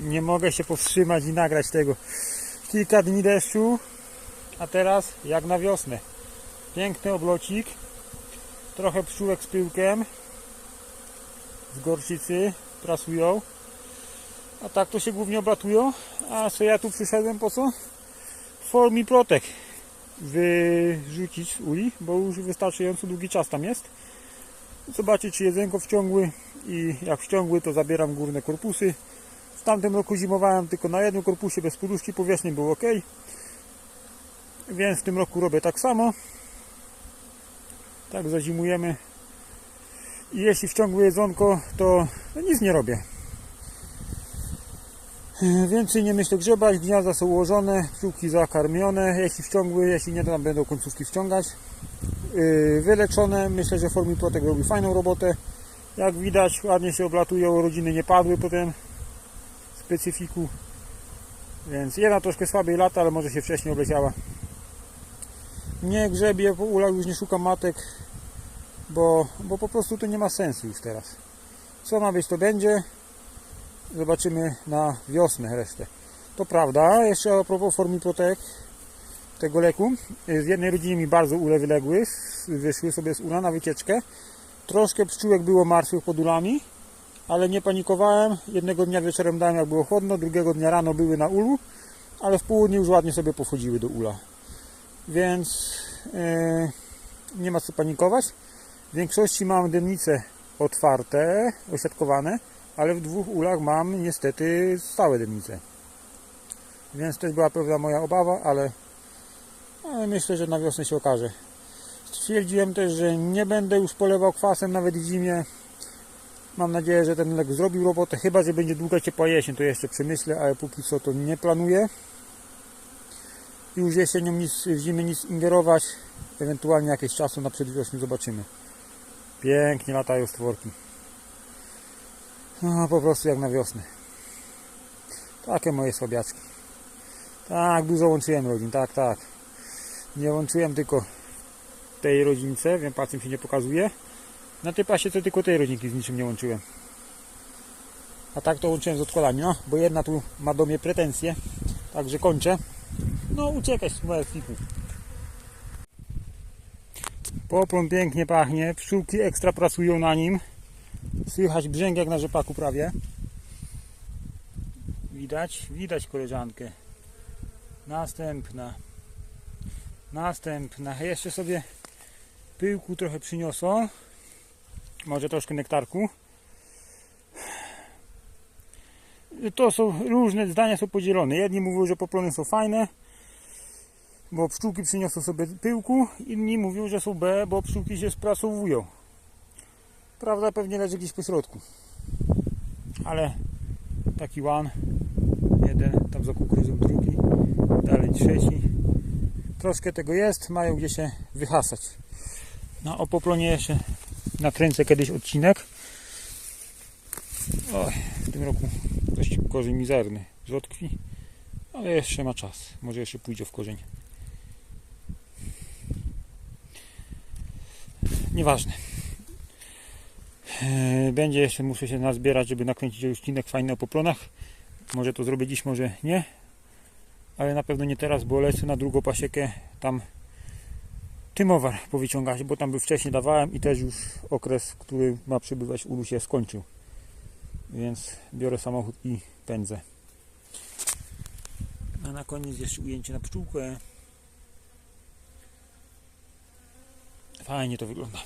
Nie mogę się powstrzymać i nagrać tego. Kilka dni deszczu, a teraz jak na wiosnę. Piękny oblocik, trochę pszczółek z pyłkiem, z gorczycy prasują. A tak to się głównie oblatują. A co ja tu przyszedłem po co? Formi Protek wyrzucić z uli, bo już wystarczająco długi czas tam jest. Zobaczyć czy jedzenko wciągły i jak wciągły to zabieram górne korpusy. W tamtym roku zimowałem tylko na jednym korpusie bez poduszki, powierzchni był ok. Więc w tym roku robię tak samo. Tak zazimujemy. I jeśli wciągły jedzonko, to nic nie robię. Więcej nie myślę grzebać, gniazda są ułożone, pszczółki zakarmione, jeśli wciągły, jeśli nie, to tam będą końcówki wciągać. Yy, Wyleczone, myślę, że Formi Protek robi fajną robotę. Jak widać, ładnie się oblatują, rodziny nie padły potem specyfiku. Więc jedna troszkę słabiej lata, ale może się wcześniej obleciała. Nie grzebię po ulach, już nie szukam matek, bo, bo po prostu to nie ma sensu już teraz. Co ma być, to będzie. Zobaczymy na wiosnę resztę. To prawda, jeszcze a propos Formi tego leku. Z jednej rodziny mi bardzo ule wyległy, wyszły sobie z ula na wycieczkę. Troszkę pszczółek było martwych pod ulami, ale nie panikowałem. Jednego dnia wieczorem dałem jak było chłodno, drugiego dnia rano były na ulu, ale w południe już ładnie sobie pochodziły do ula. Więc e, nie ma co panikować. W większości mam dębnice otwarte, osiadkowane, ale w dwóch ulach mam niestety stałe dębnice. Więc też była pewna moja obawa, ale, ale myślę, że na wiosnę się okaże. Stwierdziłem też, że nie będę już polewał kwasem nawet w zimie. Mam nadzieję, że ten lek zrobił robotę, chyba że będzie długa ciepła jesień, to jeszcze przemyślę, ale póki co to nie planuję. Już jesienią nic, w zimie nic ingerować, ewentualnie jakieś czasu na przedwiośnie zobaczymy. Pięknie latają stworki. No po prostu jak na wiosnę. Takie moje słabiaczki. Tak, dużo łączyłem rodzin, tak, tak. Nie łączyłem tylko tej rodzince, wiem, pacjent się nie pokazuje. Na tej pasie to tylko tej rodzinki z niczym nie łączyłem. A tak to łączyłem z odkładami, no, bo jedna tu ma do mnie pretensje, także kończę. No uciekać z fliku. Poplon pięknie pachnie, pszczółki ekstra pracują na nim. Słychać brzęk jak na rzepaku prawie. Widać, widać koleżankę. Następna. Następna. Jeszcze sobie pyłku trochę przyniosą. Może troszkę nektarku. To są różne zdania są podzielone. Jedni mówią, że poplony są fajne, bo pszczółki przyniosą sobie pyłku. Inni mówią, że są B, bo pszczółki się sprasowują. Prawda pewnie leży gdzieś po środku. Ale taki one, jeden, tam za kukurydzą drugi, dalej trzeci. Troszkę tego jest, mają gdzie się wyhasać. No o poplonie jeszcze nakręcę kiedyś odcinek. Oj, w tym roku dość korzeń mizerny z odkwi, ale jeszcze ma czas. Może jeszcze pójdzie w korzeń. Nieważne. Eee, Będzie jeszcze, muszę się nazbierać, żeby nakręcić odcinek fajny o poplonach. Może to zrobię dziś, może nie. Ale na pewno nie teraz, bo lecę na drugą pasiekę tam tymowar powyciągać, bo tam był wcześniej dawałem i też już okres, który ma przybywać ulu się skończył. Więc biorę samochód i pędzę. A na koniec jeszcze ujęcie na pszczółkę. Fajnie to wygląda.